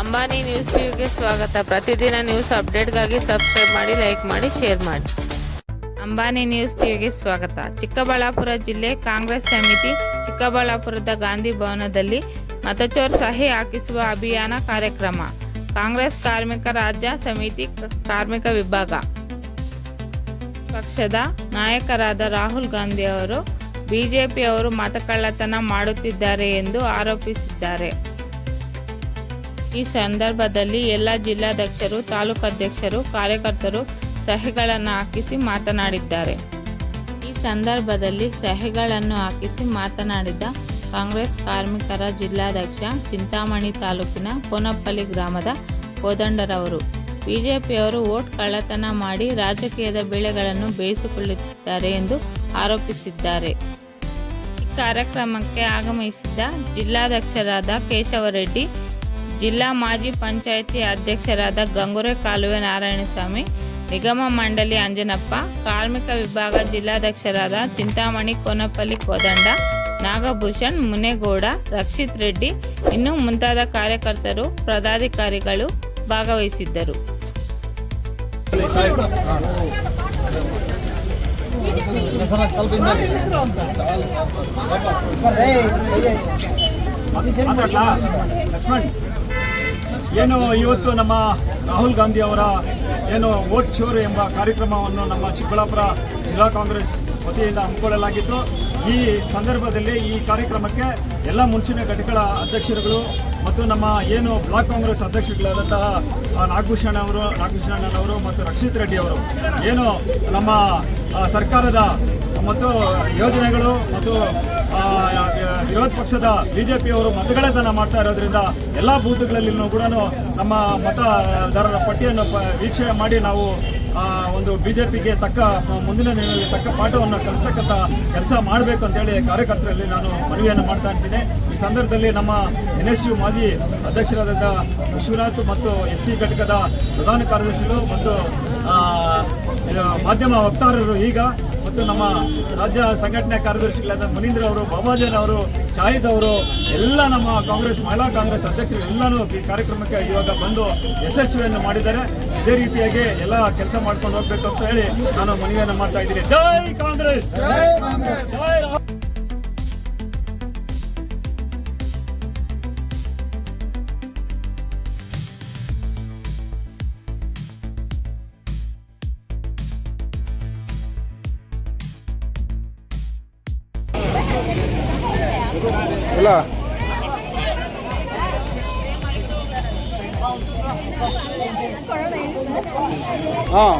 Ambani news ಟಿವಿಗೆ ಸ್ವಾಗತ. ಪ್ರತಿದಿನ ನ್ಯೂಸ್ ಅಪ್ಡೇಟ್ಗಾಗಿ ಸಬ್ಸ್ಕ್ರೈಬ್ ಮಾಡಿ, ಲೈಕ್ ಮಾಡಿ, ಶೇರ್ ಮಾಡಿ. ಅಂಬಾನಿ ನ್ಯೂಸ್ ಟಿವಿಗೆ ಸ್ವಾಗತ. ಚಿಕ್ಕಬಳ್ಳಾಪುರ ಜಿಲ್ಲೆ ಕಾಂಗ್ರೆಸ್ ಸಮಿತಿ ಚಿಕ್ಕಬಳ್ಳಾಪುರದ ಗಾಂಧಿ ಭವನದಲ್ಲಿ ಮತಚೋರ್ ಸಹಿ ಹಾಕಿಸುವ ಅಭಿಯಾನ ಕಾರ್ಯಕ್ರಮ. ಕಾಂಗ್ರೆಸ್ ಕಾರ್ಮಿಕ ರಾಜ್ಯ ಸಮಿತಿ ಕಾರ್ಮಿಕ ವಿಭಾಗ. ಪಕ್ಷದ ನಾಯಕರಾದ ರಾಹುಲ್ ಗಾಂಧಿ ಅವರು ಬಿಜೆಪಿಯವರು ಮತಕಳ್ಳತನ ಮಾಡುತ್ತಿದ್ದಾರೆ ಎಂದು ಆರೋಪಿಸಿದ್ದಾರೆ. ಈ ಸಂದರ್ಭದಲ್ಲಿ ಎಲ್ಲ ಜಿಲ್ಲಾಧ್ಯಕ್ಷರು ತಾಲೂಕಾಧ್ಯಕ್ಷರು ಕಾರ್ಯಕರ್ತರು ಸಹಿಗಳನ್ನು ಹಾಕಿಸಿ ಮಾತನಾಡಿದ್ದಾರೆ. ಈ ಸಂದರ್ಭದಲ್ಲಿ ಸಹಿಗಳನ್ನು ಹಾಕಿಸಿ ಮಾತನಾಡಿದ ಕಾಂಗ್ರೆಸ್ ಕಾರ್ಮಿಕರ ಜಿಲ್ಲಾಧ್ಯಕ್ಷ ಚಿಂತಾಮಣಿ ತಾಲೂಕಿನ ಕೋನಪ್ಪಲ್ಲಿ ಗ್ರಾಮದ ಕೋದಂಡರವರು. ಬಿಜೆಪಿಯವರು ವೋಟ್ ಕಳ್ಳತನ ಮಾಡಿ ರಾಜಕೀಯದ ಬೆಳೆಗಳನ್ನು ಬೇಯಿಸಿಕೊಳ್ಳುತ್ತಿದ್ದಾರೆ ಎಂದು ಆರೋಪಿಸಿದ್ದಾರೆ. ಈ ಕಾರ್ಯಕ್ರಮಕ್ಕೆ ಆಗಮಿಸಿದ್ದ ಜಿಲ್ಲಾಧ್ಯಕ್ಷರಾದ ಕೇಶವರೆಡ್ಡಿ ಜಿಲ್ಲಾ ಮಾಜಿ ಪಂಚಾಯಿತಿ ಅಧ್ಯಕ್ಷರಾದ ಗಂಗೂರೆ ಕಾಲುವೆ ನಾರಾಯಣಸ್ವಾಮಿ, ನಿಗಮ ಮಂಡಳಿ ಅಂಜನಪ್ಪ, ಕಾರ್ಮಿಕ ವಿಭಾಗ ಜಿಲ್ಲಾಧ್ಯಕ್ಷರಾದ ಚಿಂತಾಮಣಿ ಕೋನಪಲ್ಲಿ ಕೋದಂಡ, ನಾಗಭೂಷಣ್ ಮುನೇಗೌಡ, ರಕ್ಷಿತ್ ರೆಡ್ಡಿ, ಇನ್ನು ಮುಂತಾದ ಕಾರ್ಯಕರ್ತರು, ಪದಾಧಿಕಾರಿಗಳು ಭಾಗವಹಿಸಿದ್ದರು. ಲಕ್ಷ್ಮಣ್, ಏನು ಇವತ್ತು ನಮ್ಮ ರಾಹುಲ್ ಗಾಂಧಿ ಅವರ ಏನು ವೋಟ್ ಚೋರ್ ಎಂಬ ಕಾರ್ಯಕ್ರಮವನ್ನು ನಮ್ಮ ಚಿಕ್ಕಬಳ್ಳಾಪುರ ಜಿಲ್ಲಾ ಕಾಂಗ್ರೆಸ್ ವತಿಯಿಂದ ಹಮ್ಮಿಕೊಳ್ಳಲಾಗಿತ್ತು. ಈ ಸಂದರ್ಭದಲ್ಲಿ ಈ ಕಾರ್ಯಕ್ರಮಕ್ಕೆ ಎಲ್ಲ ಮುಂಚಿನ ಘಟಕಗಳ ಅಧ್ಯಕ್ಷರುಗಳು ಮತ್ತು ನಮ್ಮ ಏನು ಬ್ಲಾಕ್ ಕಾಂಗ್ರೆಸ್ ಅಧ್ಯಕ್ಷರುಗಳಾದಂತಹ ನಾಗಭೂಷಣ ನಾಗಭೂಷಣ್ ಅವರು ನಾಗಭೂಷಣ್ ಅವರು ಮತ್ತು ರಕ್ಷಿತ್ ರೆಡ್ಡಿ ಅವರು, ಏನು ನಮ್ಮ ಸರ್ಕಾರದ ಮತ್ತು ಯೋಜನೆಗಳು ಮತ್ತು ವಿರೋಧ ಪಕ್ಷದ ಬಿಜೆಪಿಯವರು ಮತಗಳೇತನ ಮಾಡ್ತಾ ಇರೋದ್ರಿಂದ ಎಲ್ಲ ಬೂತ್ಗಳಲ್ಲಿನೂ ಕೂಡ ನಮ್ಮ ಮತದಾರರ ಪಟ್ಟಿಯನ್ನು ವೀಕ್ಷಣೆ ಮಾಡಿ ನಾವು ಒಂದು ಬಿಜೆಪಿಗೆ ತಕ್ಕ, ಮುಂದಿನ ದಿನಗಳಲ್ಲಿ ತಕ್ಕ ಪಾಠವನ್ನು ಕಲಿಸ್ತಕ್ಕಂಥ ಕೆಲಸ ಮಾಡಬೇಕು ಅಂತೇಳಿ ಕಾರ್ಯಕರ್ತರಲ್ಲಿ ನಾನು ಮನವಿಯನ್ನು ಮಾಡ್ತಾ ಇದ್ದೀನಿ ಈ ಸಂದರ್ಭದಲ್ಲಿ ನಮ್ಮ ಎನ್ ಎಸ್ ಯು ಮಾಜಿ ಅಧ್ಯಕ್ಷರಾದಂಥ ವಿಶ್ವನಾಥ್ ಮತ್ತು ಎಸ್ ಸಿ ಘಟಕದ ಪ್ರಧಾನ ಕಾರ್ಯದರ್ಶಿಗಳು ಮತ್ತು ಮಾಧ್ಯಮ ವಕ್ತಾರರು ಈಗ ಮತ್ತು ನಮ್ಮ ರಾಜ್ಯ ಸಂಘಟನೆ ಕಾರ್ಯದರ್ಶಿಗಳಾದ ಮನೀಂದ್ರ ಅವರು ಬಾಬಾಜನ್ ಅವರು ಶಾಹಿದ್ ಅವರು ಎಲ್ಲ ನಮ್ಮ ಕಾಂಗ್ರೆಸ್ ಮಹಿಳಾ ಕಾಂಗ್ರೆಸ್ ಅಧ್ಯಕ್ಷರು ಎಲ್ಲನೂ ಈ ಕಾರ್ಯಕ್ರಮಕ್ಕೆ ಇವಾಗ ಬಂದು ಯಶಸ್ವಿಯನ್ನು ಮಾಡಿದ್ದಾರೆ. ಇದೇ ರೀತಿಯಾಗಿ ಎಲ್ಲ ಕೆಲಸ ಮಾಡ್ಕೊಂಡು ಹೋಗ್ಬೇಕು ಅಂತ ಹೇಳಿ ನಾನು ಮನವಿಯನ್ನು ಮಾಡ್ತಾ ಇದ್ದೀನಿ. ಜೈ ಕಾಂಗ್ರೆಸ್! ಜೈ ಇಲ್ಲ ಹಾಂ